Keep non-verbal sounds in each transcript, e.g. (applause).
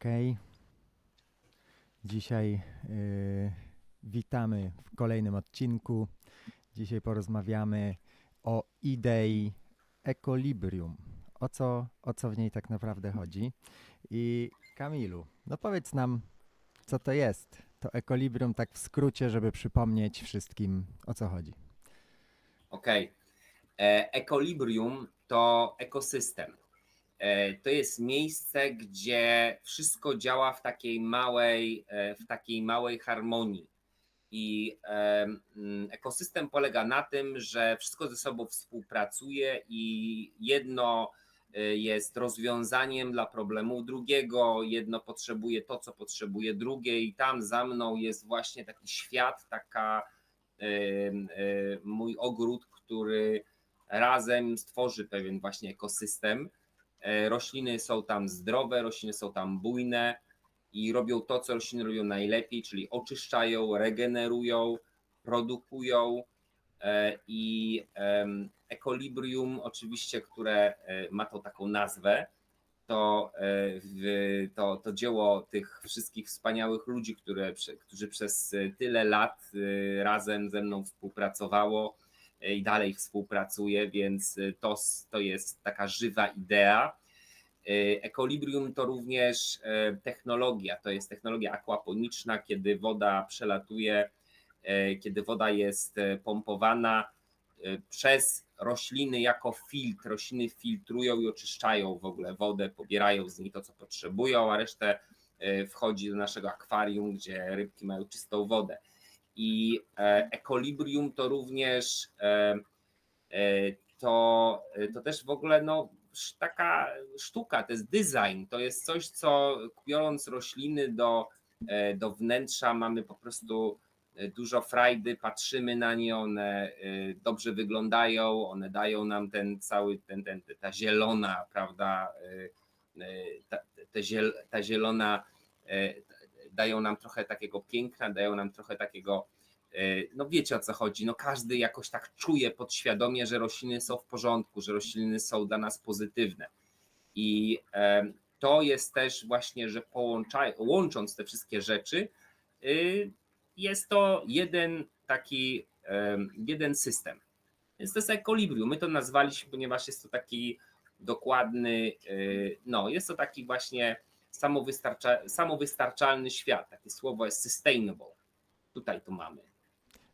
Ok. Dzisiaj y, witamy w kolejnym odcinku. Dzisiaj porozmawiamy o idei ekolibrium. O co, o co w niej tak naprawdę chodzi? I Kamilu, no powiedz nam, co to jest to ekolibrium, tak w skrócie, żeby przypomnieć wszystkim, o co chodzi. Okej. E, Ekolibrium to ekosystem. E, To jest miejsce, gdzie wszystko działa w takiej małej, e, w takiej małej harmonii. I e, mm, ekosystem polega na tym, że wszystko ze sobą współpracuje i jedno jest rozwiązaniem dla problemu drugiego, jedno potrzebuje to, co potrzebuje drugie, i tam za mną jest właśnie taki świat, taka mój ogród, który razem stworzy pewien właśnie ekosystem. E, Rośliny są tam zdrowe, rośliny są tam bujne i robią to, co rośliny robią najlepiej, czyli oczyszczają, regenerują, produkują. E, I ekolibrium, oczywiście, które e, ma tą taką nazwę, to, to, to dzieło tych wszystkich wspaniałych ludzi, które, którzy przez tyle lat razem ze mną współpracowało i dalej współpracuje, więc e, to, to jest taka żywa idea. E, Ekolibrium to również e, technologia, to jest technologia aquaponiczna, kiedy woda przelatuje, kiedy woda jest pompowana przez rośliny jako filtr. Rośliny filtrują i oczyszczają w ogóle wodę, pobierają z niej to, co potrzebują, a resztę wchodzi do naszego akwarium, gdzie rybki mają czystą wodę. I e, ekolibrium to również e, e, to, to też w ogóle no, taka sztuka, to jest design, to jest coś, co biorąc rośliny do, do wnętrza, mamy po prostu dużo frajdy, patrzymy na nie, one dobrze wyglądają, one dają nam ten cały, ten, ten, ta zielona, prawda, ta, ta, ziel, ta zielona dają nam trochę takiego piękna, dają nam trochę takiego E, no wiecie o co chodzi, no każdy jakoś tak czuje podświadomie, że rośliny są w porządku, że rośliny są dla nas pozytywne. I em, to jest też właśnie, że połącza, łącząc te wszystkie rzeczy, y, jest to jeden taki, em, jeden system. Więc to jest ekolibrium. My to nazwaliśmy, ponieważ jest to taki dokładny, no jest to taki właśnie samowystarcza, samowystarczalny świat. Takie słowo jest sustainable. Tutaj to mamy.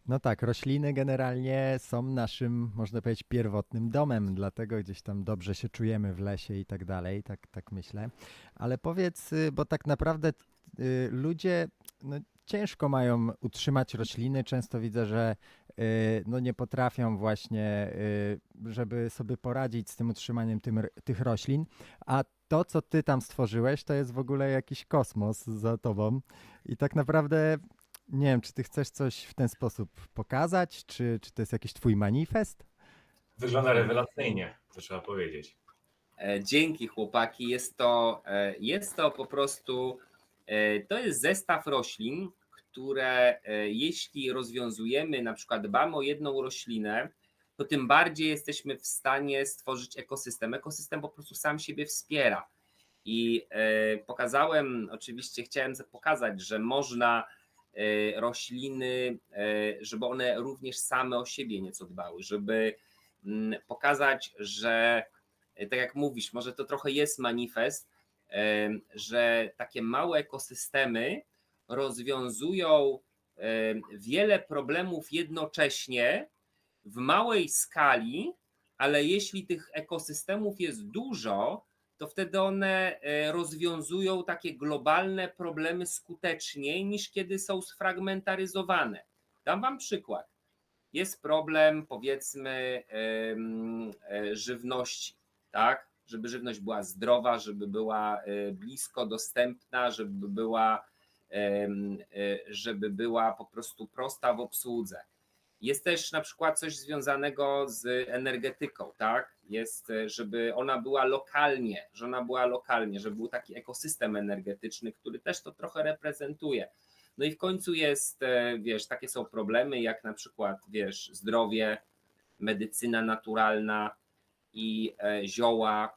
No tak, rośliny generalnie są naszym, można powiedzieć, pierwotnym domem, dlatego gdzieś tam dobrze się czujemy w lesie i tak dalej, tak, tak myślę. Ale powiedz, y, bo tak naprawdę y, ludzie no, ciężko mają utrzymać rośliny. Często widzę, że y, no, nie potrafią właśnie, y, żeby sobie poradzić z tym utrzymaniem tym, tych roślin, a to, co ty tam stworzyłeś, to jest w ogóle jakiś kosmos za tobą. I tak naprawdę nie wiem, czy ty chcesz coś w ten sposób pokazać, czy, czy to jest jakiś twój manifest? Wygląda rewelacyjnie, to trzeba powiedzieć. E, Dzięki chłopaki. Jest to, e, jest to po prostu e, to jest zestaw roślin, które jeśli rozwiązujemy, na przykład dbamy o jedną roślinę, to tym bardziej jesteśmy w stanie stworzyć ekosystem. Ekosystem po prostu sam siebie wspiera. I e, pokazałem, oczywiście chciałem pokazać, że można e, rośliny, e, żeby one również same o siebie nieco dbały, żeby mm, pokazać, że tak jak mówisz, może to trochę jest manifest, że takie małe ekosystemy rozwiązują wiele problemów jednocześnie w małej skali, ale jeśli tych ekosystemów jest dużo, to wtedy one e, rozwiązują takie globalne problemy skuteczniej niż kiedy są sfragmentaryzowane. Dam Wam przykład. Jest problem, powiedzmy, e, żywności, tak? Żeby żywność była zdrowa, żeby była e, blisko dostępna, żeby była, żeby była po prostu prosta w obsłudze. Jest też na przykład coś związanego z energetyką, tak? Jest, e, żeby ona była lokalnie, że ona była lokalnie, żeby był taki ekosystem energetyczny, który też to trochę reprezentuje. No i w końcu jest, e, wiesz, takie są problemy jak na przykład, wiesz, zdrowie, medycyna naturalna i e, zioła,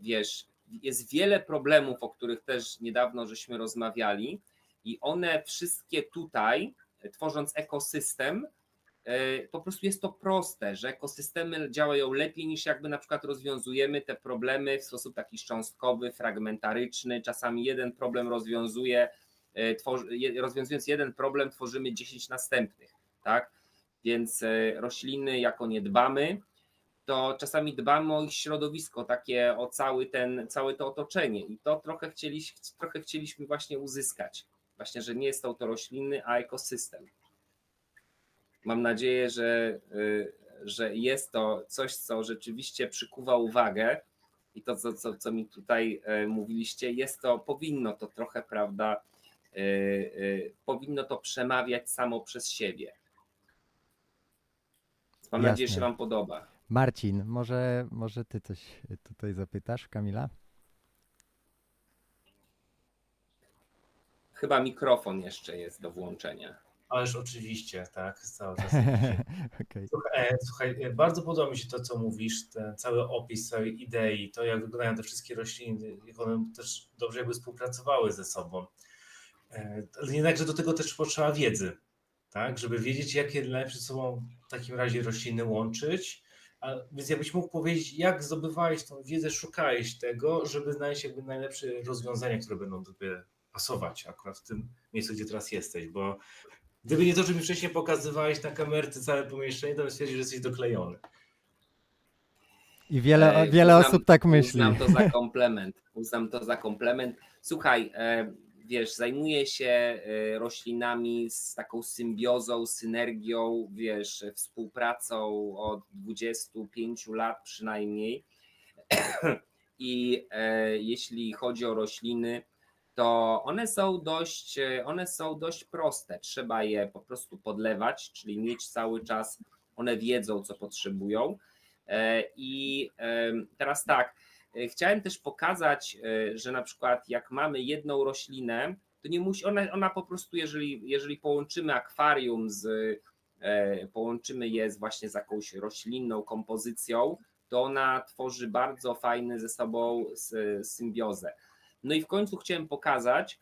wiesz, jest wiele problemów, o których też niedawno żeśmy rozmawiali, i one wszystkie tutaj, tworząc ekosystem, e, po prostu jest to proste, że ekosystemy działają lepiej niż jakby na przykład rozwiązujemy te problemy w sposób taki szczątkowy, fragmentaryczny. Czasami jeden problem rozwiązuje, e, rozwiązując jeden problem, tworzymy 10 następnych, tak? Więc e, rośliny, jak o nie dbamy, to czasami dbamy o ich środowisko, takie o cały ten, całe to otoczenie. I to trochę, chcieli, trochę chcieliśmy właśnie uzyskać. Właśnie, że nie są to rośliny, a ekosystem. Mam nadzieję, że, y, że jest to coś, co rzeczywiście przykuwa uwagę i to, co, co, co mi tutaj e, mówiliście, jest to, powinno to trochę, prawda, y, y, powinno to przemawiać samo przez siebie. Mam Jasne. nadzieję, że się Wam podoba. Marcin, może, może ty coś tutaj zapytasz, Kamila? Chyba mikrofon jeszcze jest do włączenia. Ależ oczywiście, tak, cały czas. (laughs) Okej. Słuchaj, e, Słuchaj, e, bardzo podoba mi się to, co mówisz, ten cały opis całej idei, to jak wyglądają te wszystkie rośliny, jak one też dobrze jakby współpracowały ze sobą. E, Ale jednakże do tego też potrzeba wiedzy, tak, żeby wiedzieć, jakie najlepsze ze sobą w takim razie rośliny łączyć. A, więc jakbyś mógł powiedzieć, jak zdobywałeś tą wiedzę, szukałeś tego, żeby znaleźć jakby najlepsze rozwiązania, które będą tobie pasować akurat w tym miejscu, gdzie teraz jesteś, bo Gdyby nie to, że mi wcześniej pokazywałeś na kamerce całe pomieszczenie, to bym stwierdził, że jesteś doklejony. I wiele, Ej, wiele uznam- osób tak myśli. Uznam to za komplement. (laughs) Uznam to za komplement. Słuchaj, e, wiesz, zajmuję się e, roślinami z taką symbiozą, synergią, wiesz, współpracą od 25 lat przynajmniej. (clears throat) I e, jeśli chodzi o rośliny, to one są dość, e, one są dość proste. Trzeba je po prostu podlewać, czyli mieć cały czas, one wiedzą, co potrzebują. E, I teraz tak, e, chciałem też pokazać, że na przykład jak mamy jedną roślinę, to nie musi, ona, ona po prostu, jeżeli, jeżeli połączymy akwarium z, połączymy je z właśnie z jakąś roślinną kompozycją, to ona tworzy bardzo fajny ze sobą symbiozę. No i w końcu chciałem pokazać,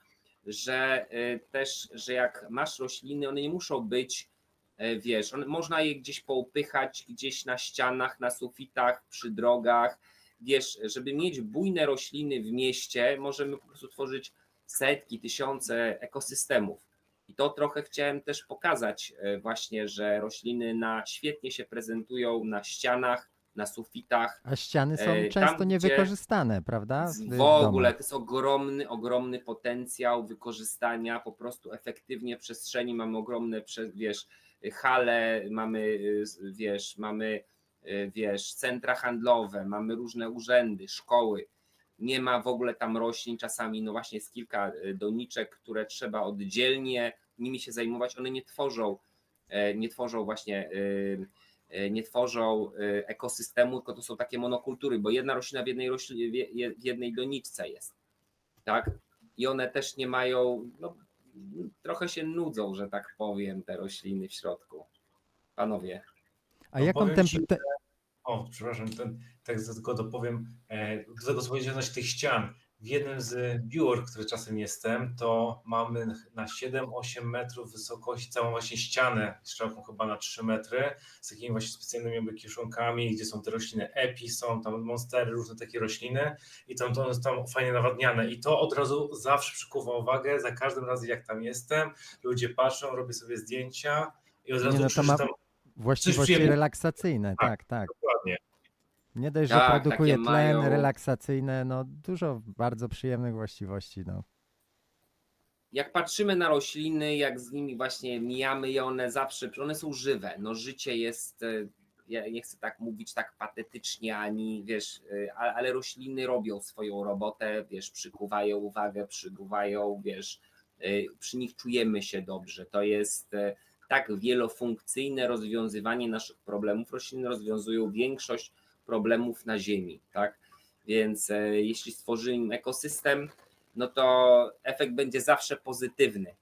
że e, też, że jak masz rośliny, one nie muszą być E, wiesz, można je gdzieś poupychać, gdzieś na ścianach, na sufitach, przy drogach. Wiesz, żeby mieć bujne rośliny w mieście, możemy po prostu tworzyć setki, tysiące ekosystemów. I to trochę chciałem też pokazać, e, właśnie, że rośliny na, świetnie się prezentują na ścianach, na sufitach. A ściany są E, tam, często niewykorzystane, prawda? W ogóle to jest ogromny, ogromny potencjał wykorzystania po prostu efektywnie przestrzeni. Mamy ogromne, wiesz, hale, mamy, wiesz, mamy, y, wiesz, centra handlowe, mamy różne urzędy, szkoły. Nie ma w ogóle tam roślin, czasami no właśnie jest kilka y, doniczek, które trzeba oddzielnie nimi się zajmować. One nie tworzą, e, nie tworzą właśnie e, nie tworzą e, ekosystemu, tylko to są takie monokultury, bo jedna roślina w jednej, rośli, w je- w jednej doniczce jest. Tak? I one też nie mają, no, trochę się nudzą, że tak powiem, te rośliny w środku. Panowie. A No jaką powiem temp... ci, te... O, przepraszam, ten, tak tylko dopowiem, e, do tego co powiedziałeś tych ścian. W jednym z biur, w którym czasem jestem, to mamy na 7-8 metrów wysokości całą właśnie ścianę, szeroką chyba na 3 metry, z takimi właśnie specjalnymi jakby kieszonkami, gdzie są te rośliny epi, są tam monstery, różne takie rośliny i tam to jest tam fajnie nawadniane i to od razu zawsze przykuwa uwagę, za każdym razem jak tam jestem, ludzie patrzą, robię sobie zdjęcia i od Nie, razu no to ma- Właściwości relaksacyjne, Tak. tak, tak. Nie dość, że Tak, produkuje takie tlen mają- relaksacyjne, no dużo bardzo przyjemnych właściwości. No. Jak patrzymy na rośliny, jak z nimi właśnie mijamy je, one zawsze, one są żywe. No życie jest, e, ja nie chcę tak mówić tak patetycznie, ani wiesz, e, ale, ale rośliny robią swoją robotę, wiesz, przykuwają uwagę, przykuwają, wiesz, e, przy nich czujemy się dobrze. To jest e, tak wielofunkcyjne rozwiązywanie naszych problemów. Rośliny rozwiązują większość problemów na Ziemi, tak? Więc e, jeśli stworzymy ekosystem, no to efekt będzie zawsze pozytywny.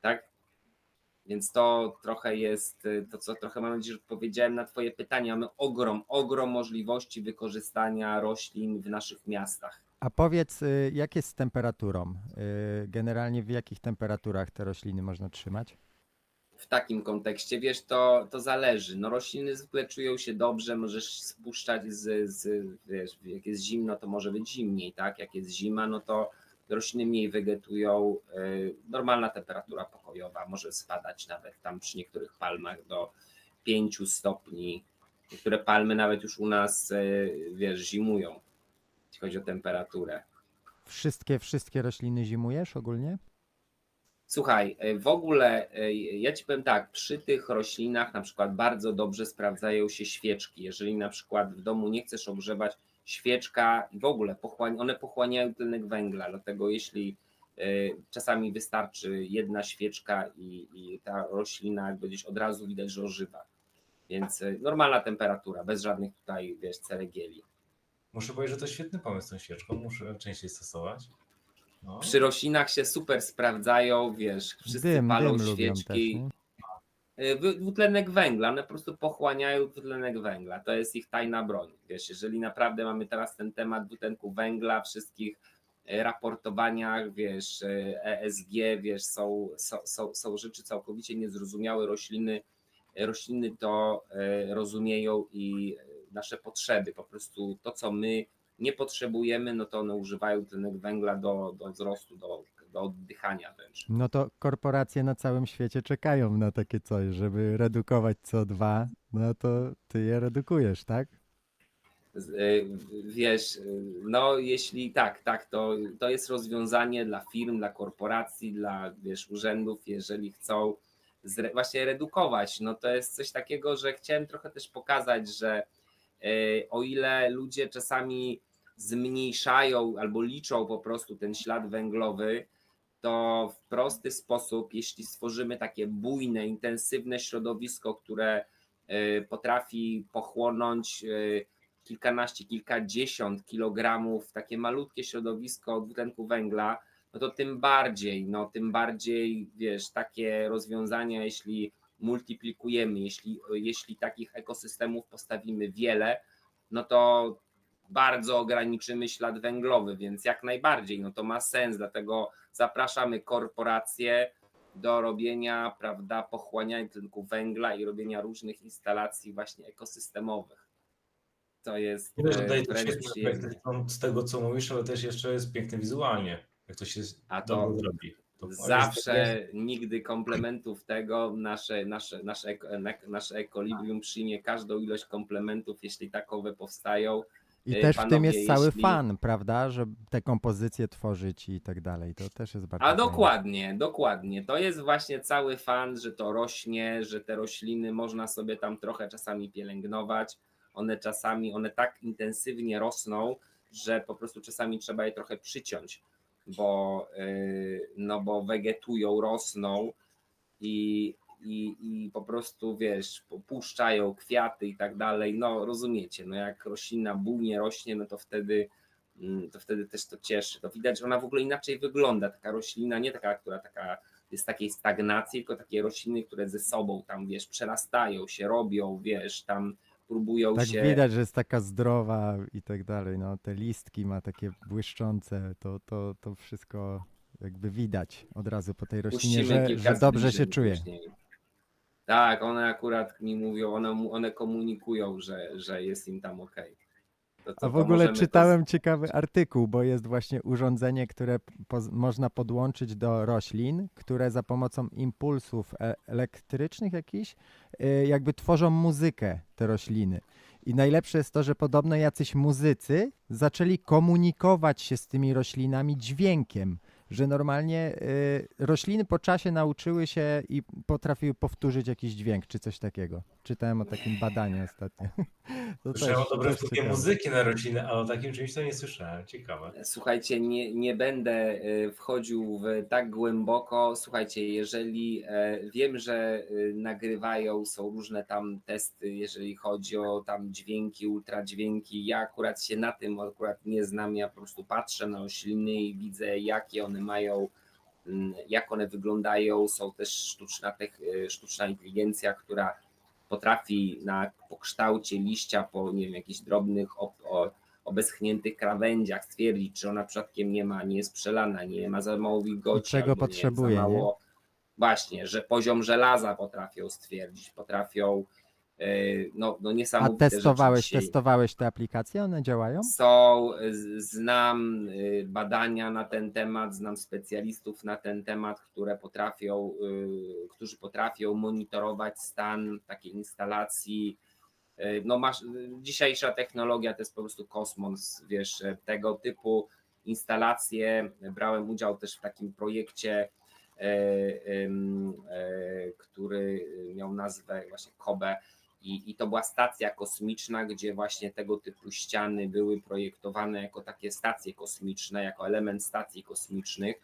Tak? Więc to trochę jest, y, to co trochę mam nadzieję, że odpowiedziałem na Twoje pytania. Mamy ogrom, ogrom możliwości wykorzystania roślin w naszych miastach. A powiedz, y, jak jest z temperaturą? Generalnie w jakich temperaturach te rośliny można trzymać? W takim kontekście, wiesz, to, to zależy. No rośliny zwykle czują się dobrze, możesz spuszczać z, z, wiesz, jak jest zimno, to może być zimniej, tak? Jak jest zima, no to rośliny mniej wegetują. Yy, Normalna temperatura pokojowa może spadać nawet tam przy niektórych palmach do 5 stopni. Niektóre palmy nawet już u nas, yy, wiesz, zimują, jeśli chodzi o temperaturę. Wszystkie, wszystkie rośliny zimujesz ogólnie? Słuchaj, y, w ogóle y, ja ci powiem tak, przy tych roślinach na przykład bardzo dobrze sprawdzają się świeczki. Jeżeli na przykład w domu nie chcesz ogrzewać świeczka i w ogóle one pochłaniają tlenek węgla, dlatego jeśli y, czasami wystarczy jedna świeczka i, i ta roślina gdzieś od razu widać, że ożywa. Więc normalna temperatura, bez żadnych tutaj, wiesz, ceregieli. Muszę powiedzieć, że to świetny pomysł tą świeczką, muszę częściej stosować. No. Przy roślinach się super sprawdzają, wiesz, wszyscy Dym, palą dym też, świeczki. Y, dwutlenek węgla, one po prostu pochłaniają dwutlenek węgla. To jest ich tajna broń. Wiesz, jeżeli naprawdę mamy teraz ten temat dwutlenku węgla, wszystkich y, raportowaniach, wiesz, y, ESG, wiesz, są, są, są, są rzeczy całkowicie niezrozumiałe. Rośliny, rośliny to rozumieją i nasze potrzeby, po prostu to, co my nie potrzebujemy, no to one używają tlenek węgla do, do wzrostu, do, do oddychania wręcz. No to korporacje na całym świecie czekają na takie coś, żeby redukować CO2, no to ty je redukujesz, tak? Y, Wiesz, y, no jeśli tak, tak, to, to jest rozwiązanie dla firm, dla korporacji, dla wiesz, urzędów, jeżeli chcą zre, właśnie redukować. No to jest coś takiego, że chciałem trochę też pokazać, że o ile ludzie czasami zmniejszają albo liczą po prostu ten ślad węglowy, to w prosty sposób, jeśli stworzymy takie bujne, intensywne środowisko, które y, potrafi pochłonąć y, kilkanaście, kilkadziesiąt kilogramów, takie malutkie środowisko dwutlenku węgla, no to tym bardziej, no tym bardziej, wiesz, takie rozwiązania, jeśli multiplikujemy, jeśli, jeśli takich ekosystemów postawimy wiele, no to bardzo ograniczymy ślad węglowy, więc jak najbardziej, no to ma sens, dlatego zapraszamy korporacje do robienia, prawda, pochłaniania tlenku węgla i robienia różnych instalacji właśnie ekosystemowych. To jest że e, świetny przyjemne. efekt z- tego, co mówisz, ale też jeszcze jest piękny wizualnie, jak to się A to dobrze zrobi. Zawsze, nigdy komplementów tego, nasze, nasze, nasze, nasze ekolibrium przyjmie każdą ilość komplementów, jeśli takowe powstają. I Ej, też w tym panowie, jest cały jeśli- fan, prawda, że te kompozycje tworzyć i tak dalej. To też jest bardzo A fajne. dokładnie, dokładnie. To jest właśnie cały fan, że to rośnie, że te rośliny można sobie tam trochę czasami pielęgnować. One czasami, one tak intensywnie rosną, że po prostu czasami trzeba je trochę przyciąć, bo, yy, no bo wegetują, rosną i, i, i po prostu wiesz, puszczają kwiaty i tak dalej. No rozumiecie, no jak roślina bujnie rośnie, no to wtedy mm, to wtedy też to cieszy. To widać, że ona w ogóle inaczej wygląda. Taka roślina, nie taka, która taka jest takiej stagnacji, tylko takie rośliny, które ze sobą tam, wiesz, przerastają się, robią, wiesz, tam próbują Tak się. widać, że jest taka zdrowa i tak dalej. No, te listki ma takie błyszczące, to, to, to wszystko jakby widać od razu po tej roślinie, że, że dobrze się czuje. później. Tak, one akurat mi mówią, one, one komunikują, że, że jest im tam ok. To, A w ogóle możemy to czytałem ciekawy artykuł, bo jest właśnie urządzenie, które poz- można podłączyć do roślin, które za pomocą impulsów e- elektrycznych jakichś y, jakby tworzą muzykę te rośliny. I najlepsze jest to, że podobno jacyś muzycy zaczęli komunikować się z tymi roślinami dźwiękiem, że normalnie y, rośliny po czasie nauczyły się i potrafiły powtórzyć jakiś dźwięk czy coś takiego. Czytałem o takim badaniu ostatnio. (laughs) To Słyszałem o dobrym ciekawe. muzyki na rośliny, ale o takim czymś to nie słyszałem. Ciekawe. Słuchajcie, nie, nie będę y, wchodził w tak głęboko. Słuchajcie, jeżeli e, wiem, że y, nagrywają, są różne tam testy, jeżeli chodzi o tam dźwięki, ultradźwięki. Ja akurat się na tym akurat nie znam. Ja po prostu patrzę na rośliny i widzę, jakie one mają, mm, jak one wyglądają. Są też sztuczna, tech, y, sztuczna inteligencja, która potrafi na po kształcie liścia, po nie wiem, jakichś drobnych o, o beschniętych krawędziach, stwierdzić, czy ona przypadkiem nie ma, nie jest przelana, nie ma za mało wilgoci. czego albo nie, potrzebuje, za mało, Właśnie, że poziom żelaza potrafią stwierdzić, potrafią no, no A niesamowite testowałeś, rzeczy dzisiaj testowałeś te aplikacje? One działają? są, z- znam y, badania na ten temat, znam specjalistów na ten temat, które potrafią, y, którzy potrafią monitorować stan takiej instalacji. Y, No masz, dzisiejsza technologia to jest po prostu kosmos, wiesz, tego typu instalacje. Brałem udział też w takim projekcie, e, e, który miał nazwę właśnie KOBE, i, I to była stacja kosmiczna, gdzie właśnie tego typu ściany były projektowane jako takie stacje kosmiczne, jako element stacji kosmicznych.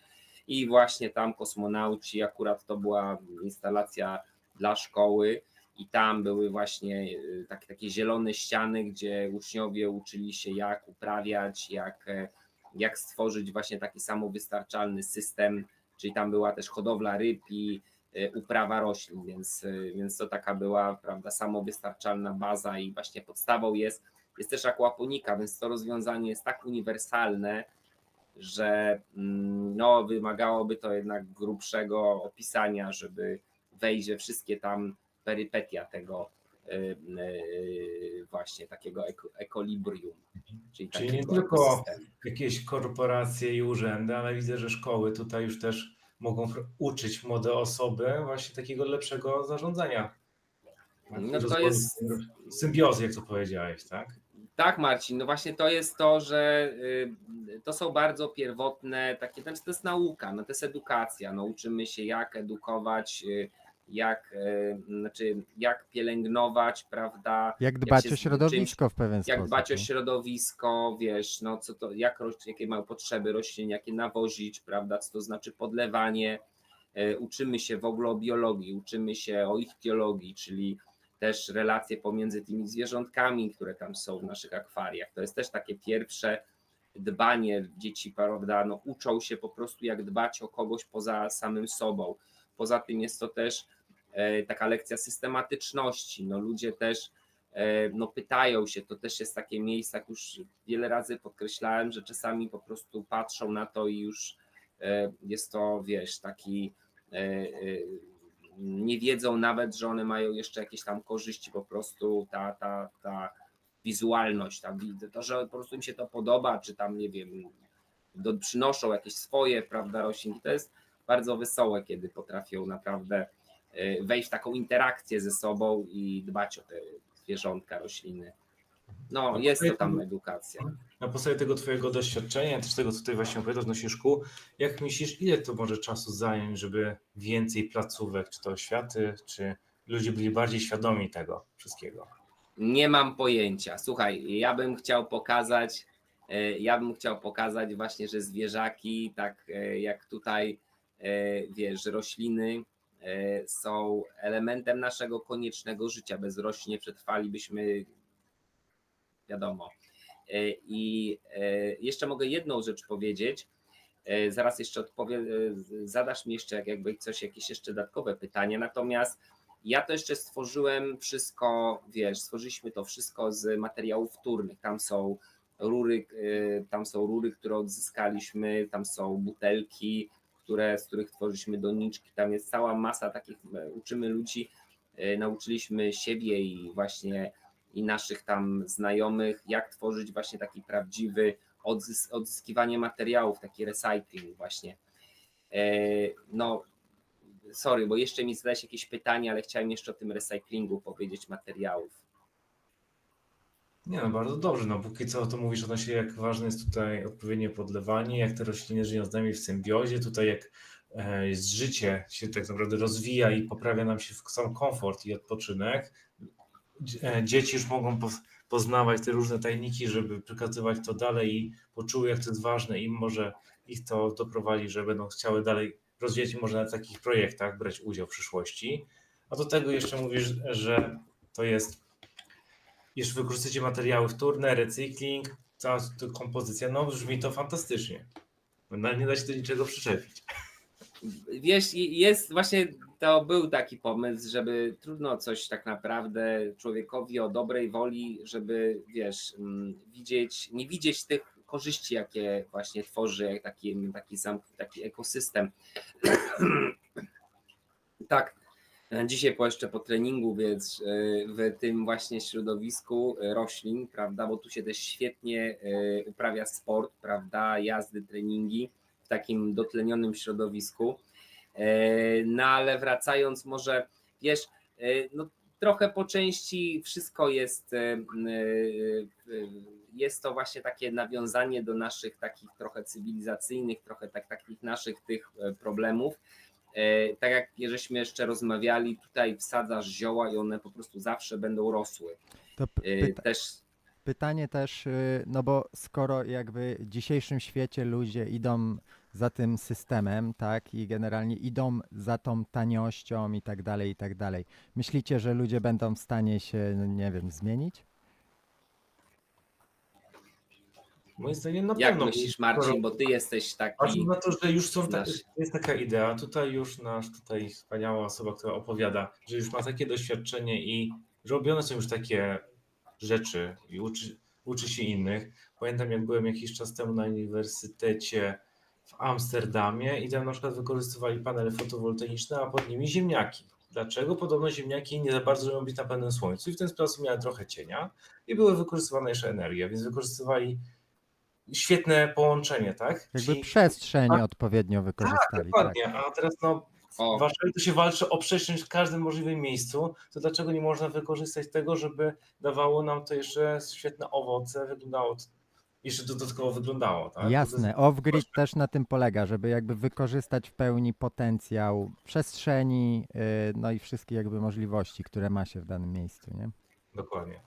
I właśnie tam kosmonauci, akurat to była instalacja dla szkoły, i tam były właśnie y, tak, takie zielone ściany, gdzie uczniowie uczyli się, jak uprawiać, jak, e, jak stworzyć właśnie taki samowystarczalny system. Czyli tam była też hodowla ryb i uprawa roślin, więc, y, więc to taka była prawda, samowystarczalna baza i właśnie podstawą jest, jest też akwaponika, więc to rozwiązanie jest tak uniwersalne, że mm, no, wymagałoby to jednak grubszego opisania, żeby wejść we wszystkie tam perypetia tego y, y, właśnie takiego eko- ekolibrium. Czyli, Czyli nie tylko jakieś korporacje i urzędy, ale widzę, że szkoły tutaj już też mogą uczyć młode osoby właśnie takiego lepszego zarządzania. No to jest- Symbiozy, jak to powiedziałeś, tak? Tak, Marcin, no właśnie to jest to, że y, to są bardzo pierwotne, takie, to jest nauka, no to jest edukacja, no uczymy się jak edukować, y, jak, y, znaczy jak pielęgnować, prawda, Jak dbać się o środowisko w pewien jak sposób. dbać o nie? środowisko, wiesz, no co to, jak jakie mają potrzeby roślin, jakie nawozić, prawda, co to znaczy podlewanie. E, Uczymy się w ogóle o biologii, uczymy się o ichtiologii, czyli też relacje pomiędzy tymi zwierzątkami, które tam są w naszych akwariach. To jest też takie pierwsze dbanie dzieci, prawda, no uczą się po prostu jak dbać o kogoś poza samym sobą. Poza tym jest to też e, taka lekcja systematyczności. No ludzie też e, no pytają się, to też jest takie miejsce, jak już wiele razy podkreślałem, że czasami po prostu patrzą na to i już e, jest to, wiesz, taki e, e, nie wiedzą nawet, że one mają jeszcze jakieś tam korzyści, po prostu ta, ta, ta wizualność, ta, to, że po prostu im się to podoba, czy tam, nie wiem, do, przynoszą jakieś swoje, prawda, roślinki, to jest bardzo wesołe, kiedy potrafią naprawdę e, wejść w taką interakcję ze sobą i dbać o te zwierzątka, rośliny. No, jest to tam edukacja. Na podstawie tego twojego doświadczenia, też tego, co tutaj właśnie opowiadasz na szkół, jak myślisz, ile to może czasu zająć, żeby więcej placówek, czy to oświaty, czy ludzie byli bardziej świadomi tego wszystkiego? Nie mam pojęcia. Słuchaj, ja bym chciał pokazać, e, ja bym chciał pokazać właśnie, że zwierzaki, tak e, jak tutaj, e, wiesz, rośliny są elementem naszego koniecznego życia. Bez roślin nie przetrwalibyśmy, wiadomo. E, I e, jeszcze mogę jedną rzecz powiedzieć. E, Zaraz jeszcze odpowiem, e, zadasz mi jeszcze jak- jakby coś, jakieś jeszcze dodatkowe pytanie. Natomiast ja to jeszcze stworzyłem wszystko, wiesz, stworzyliśmy to wszystko z materiałów wtórnych. Tam są rury, tam są rury, które odzyskaliśmy, tam są butelki, które, z których tworzyliśmy doniczki. Tam jest cała masa takich, e, uczymy ludzi, e, nauczyliśmy siebie i właśnie i naszych tam znajomych, jak tworzyć właśnie taki prawdziwy odzys- odzyskiwanie materiałów, taki recycling właśnie. E, No, sorry, bo jeszcze mi zadałeś jakieś pytanie, ale chciałem jeszcze o tym recyklingu powiedzieć materiałów. Nie no, bardzo dobrze. No, póki co to mówisz odnośnie, jak ważne jest tutaj odpowiednie podlewanie, jak te rośliny żyją z nami w symbiozie, tutaj jak e, jest życie się tak naprawdę rozwija i poprawia nam się sam komfort i odpoczynek. E, Dzieci już mogą poz- poznawać te różne tajniki, żeby przekazywać to dalej i poczuły, jak to jest ważne i może ich to doprowadzi, że będą chciały dalej rozwijać i może na takich projektach brać udział w przyszłości. A do tego jeszcze mówisz, że to jest jeszcze wykorzystacie materiały wtórne, recykling, cała ta kompozycja, no brzmi to fantastycznie. No, nie da się do niczego przyczepić. Wiesz, jest właśnie to był taki pomysł, żeby trudno coś tak naprawdę człowiekowi o dobrej woli, żeby wiesz, mm, widzieć, nie widzieć tych korzyści, jakie właśnie tworzy taki, taki, sam, taki ekosystem. (clears throat) tak, dzisiaj jeszcze po treningu, więc e, w tym właśnie środowisku e, roślin, prawda, bo tu się też świetnie e, uprawia sport, prawda, jazdy, treningi w takim dotlenionym środowisku. No ale wracając może, wiesz, no trochę po części wszystko jest, jest to właśnie takie nawiązanie do naszych takich trochę cywilizacyjnych, trochę tak, takich naszych tych problemów. E, Tak jak żeśmy jeszcze rozmawiali, tutaj wsadzasz zioła i one po prostu zawsze będą rosły. To E, pyta- Też pytanie też, y, no bo skoro jakby w dzisiejszym świecie ludzie idą za tym systemem, tak, i generalnie idą za tą taniością i tak dalej, i tak dalej, myślicie, że ludzie będą w stanie się, nie wiem, zmienić? Moim zdaniem na jak pewno. myślisz Marcin, bo ty jesteś taki... Patrząc na to, że już są ta, Znasz. jest taka idea, tutaj już nasz tutaj wspaniała osoba, która opowiada, że już ma takie doświadczenie i robione są już takie rzeczy i uczy, uczy się innych. Pamiętam, jak byłem jakiś czas temu na uniwersytecie w Amsterdamie i tam na przykład wykorzystywali panele fotowoltaiczne, a pod nimi ziemniaki. Dlaczego? Podobno ziemniaki nie za bardzo lubią być na pełnym słońcu i w ten sposób miały trochę cienia i były wykorzystywane jeszcze energia, więc wykorzystywali świetne połączenie, tak? Jakby Czyli- przestrzeń tak, odpowiednio wykorzystali. Tak, Dokładnie, a teraz no, O. w Warszawie to się walczy o przestrzeń w każdym możliwym miejscu, to dlaczego nie można wykorzystać tego, żeby dawało nam to jeszcze świetne owoce, wyglądało, to- jeszcze dodatkowo wyglądało, tak? Jasne, off-grid też na tym polega, żeby jakby wykorzystać w pełni potencjał przestrzeni, y, no i wszystkie jakby możliwości, które ma się w danym miejscu, nie? Dokładnie.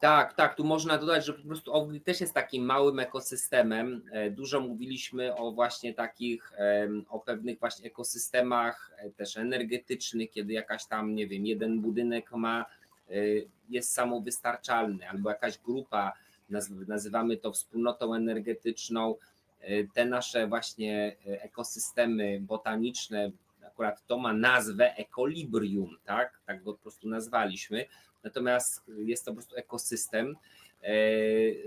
Tak, tak, tu można dodać, że po prostu Off-Grid też jest takim małym ekosystemem. E, Dużo mówiliśmy o właśnie takich, o pewnych właśnie ekosystemach e, też energetycznych, kiedy jakaś tam, nie wiem, jeden budynek ma, e, jest samowystarczalny, albo jakaś grupa, naz- nazywamy to wspólnotą energetyczną. Te nasze właśnie ekosystemy botaniczne, akurat to ma nazwę ekolibrium, tak? Tak go po prostu nazwaliśmy. Natomiast jest to po prostu ekosystem. E,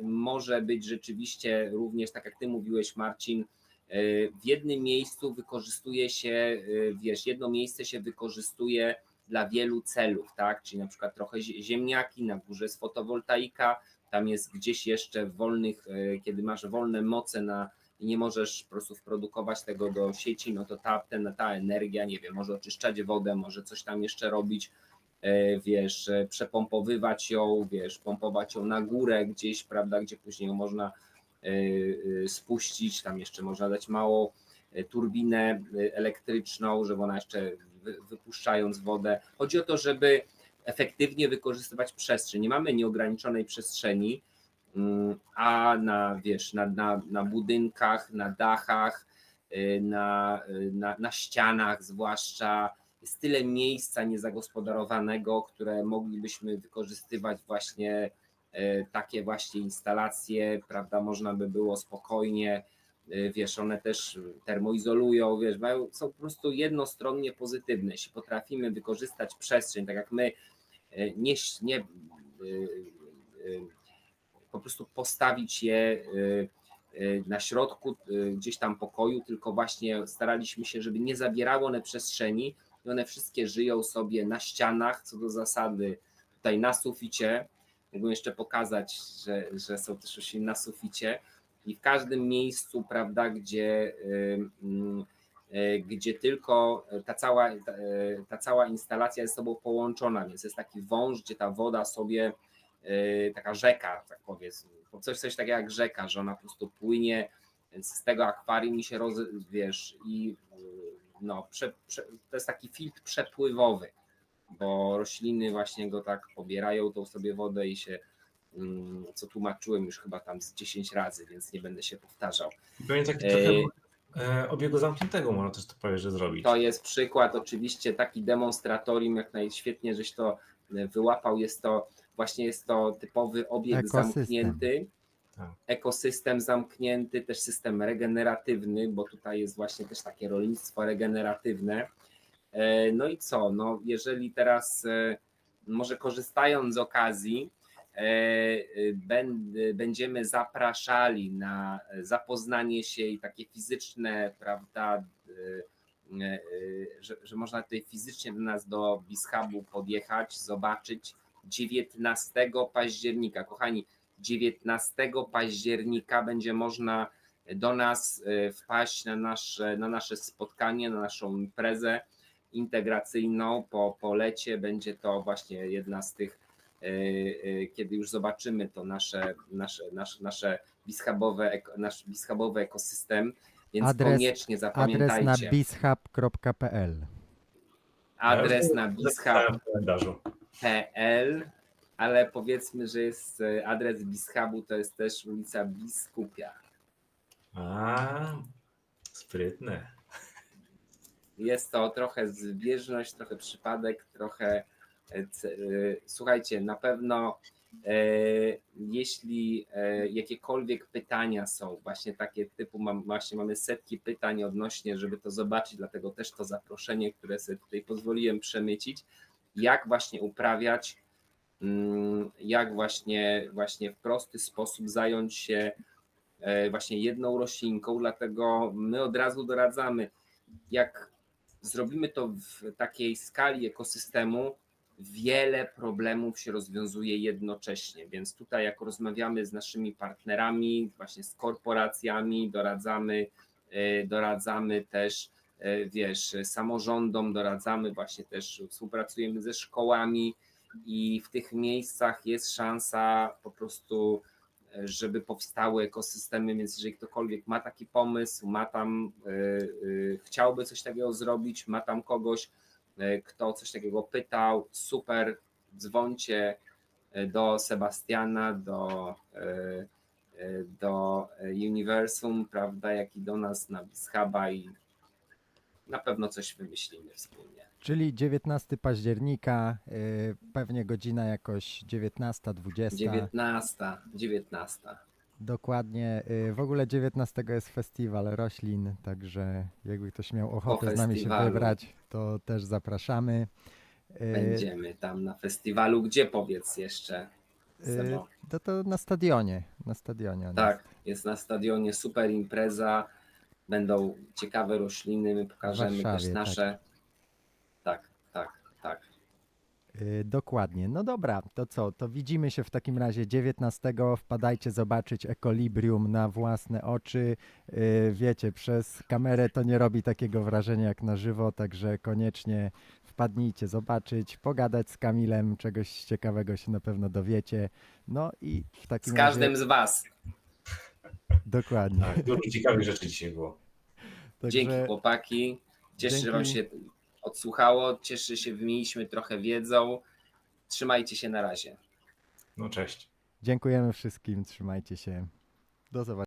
Może być rzeczywiście również, tak jak ty mówiłeś, Marcin, e, w jednym miejscu wykorzystuje się, e, wiesz, jedno miejsce się wykorzystuje dla wielu celów, tak? Czyli na przykład trochę zie- ziemniaki, na górze jest fotowoltaika, tam jest gdzieś jeszcze wolnych, kiedy masz wolne moce na i nie możesz po prostu wprodukować tego do sieci, no to ta, ten, ta energia, nie wiem, może oczyszczać wodę, może coś tam jeszcze robić, wiesz, e, przepompowywać ją, wiesz, pompować ją na górę gdzieś, prawda, gdzie później ją można e, e, spuścić, tam jeszcze można dać mało e, turbinę e, elektryczną, żeby ona jeszcze wy- wypuszczając wodę. Chodzi o to, żeby efektywnie wykorzystywać przestrzeń. Nie mamy nieograniczonej przestrzeni, mm, a na, wiesz, na, na, na budynkach, na dachach, na, na, na ścianach zwłaszcza jest tyle miejsca niezagospodarowanego, które moglibyśmy wykorzystywać właśnie e, takie właśnie instalacje, prawda, można by było spokojnie, e, wiesz, one też termoizolują, wiesz, mają, są po prostu jednostronnie pozytywne. Jeśli potrafimy wykorzystać przestrzeń, tak jak my, e, nie, nie po prostu postawić je na środku gdzieś tam pokoju, tylko właśnie staraliśmy się, żeby nie zabierały one przestrzeni one wszystkie żyją sobie na ścianach, co do zasady tutaj na suficie. Mogę jeszcze pokazać, że, że są też rośliny na suficie i w każdym miejscu, prawda, gdzie, ym, y, gdzie tylko ta cała, ta, y, ta cała instalacja jest z sobą połączona, więc jest taki wąż, gdzie ta woda sobie, y, taka rzeka, tak powiedzmy, coś, coś takiego jak rzeka, że ona po prostu płynie, więc z tego akwarium mi się roz, wiesz, i y, no, prze, prze, to jest taki filtr przepływowy, bo rośliny właśnie go tak pobierają tą sobie wodę i się, mm, co tłumaczyłem już chyba tam z 10 razy, więc nie będę się powtarzał. Pewnie tak E, trochę e, obiegu zamkniętego można też to powiedzieć, że zrobić. To jest przykład, oczywiście taki demonstratorium, jak najświetniej żeś to e, wyłapał, jest to właśnie jest to typowy obiekt Ekosystem. zamknięty. Ekosystem zamknięty, też system regeneratywny, bo tutaj jest właśnie też takie rolnictwo regeneratywne. E, No i co? No, jeżeli teraz e, może korzystając z okazji, e, będziemy zapraszali na zapoznanie się i takie fizyczne, prawda, że, że można tutaj fizycznie do nas do Bishubu podjechać, zobaczyć 19 października. Kochani, 19 października będzie można do nas e, wpaść na nasze, na nasze spotkanie, na naszą imprezę integracyjną po, po lecie. Będzie to właśnie jedna z tych, e, e, kiedy już zobaczymy to nasze, nasze, nasze, nasze bishubowe, nasz bishubowy ekosystem, więc Adres- koniecznie Adres zapamiętajcie. na bishub.pl. Adres na bishub.pl, ale powiedzmy, że jest e, adres bishubu, to jest też ulica Biskupia. A, sprytne. Jest to trochę zbieżność, trochę przypadek, trochę. e, e, Słuchajcie, na pewno jeśli jakiekolwiek pytania są, właśnie takie typu, mam, właśnie mamy setki pytań odnośnie, żeby to zobaczyć, dlatego też to zaproszenie, które sobie tutaj pozwoliłem przemycić, jak właśnie uprawiać, jak właśnie, właśnie w prosty sposób zająć się e, właśnie jedną roślinką, dlatego my od razu doradzamy, jak zrobimy to w takiej skali ekosystemu, wiele problemów się rozwiązuje jednocześnie. Więc tutaj, jak rozmawiamy z naszymi partnerami, właśnie z korporacjami, doradzamy, e, doradzamy też, e, wiesz, samorządom, doradzamy właśnie też, współpracujemy ze szkołami i w tych miejscach jest szansa po prostu e, żeby powstały ekosystemy, więc jeżeli ktokolwiek ma taki pomysł, ma tam, y, y, chciałby coś takiego zrobić, ma tam kogoś, kto coś takiego pytał, super, dzwońcie do Sebastiana, do, do Uniwersum, prawda, jak i do nas na Bishuba i na pewno coś wymyślimy wspólnie. Czyli 19 października, y, pewnie godzina jakoś 19, 20. 19, 19. Dokładnie. y, W ogóle 19 jest festiwal roślin, także jakby ktoś miał ochotę z nami się wybrać, to też zapraszamy. Y, Będziemy tam na festiwalu, gdzie powiedz jeszcze? y, Sebo? To to na stadionie, na stadionie. on Tak, jest na stadionie super impreza. Będą ciekawe rośliny, my pokażemy też nasze. Tak, tak, tak. Y, Dokładnie. No dobra, to co? To widzimy się w takim razie 19. Wpadajcie zobaczyć Ekolibrium na własne oczy. Y, Wiecie, przez kamerę to nie robi takiego wrażenia jak na żywo, także koniecznie wpadnijcie zobaczyć, pogadać z Kamilem, czegoś ciekawego się na pewno dowiecie. No i w Z takim każdym razie... z Was. Dokładnie. Tak, dużo ciekawych rzeczy dzisiaj było. Dzięki Także chłopaki. Cieszę dzięki. się odsłuchało. Cieszę się, wymieniliśmy trochę wiedzą. Trzymajcie się na razie. No cześć. dziękujemy wszystkim, trzymajcie się. Do zobaczenia.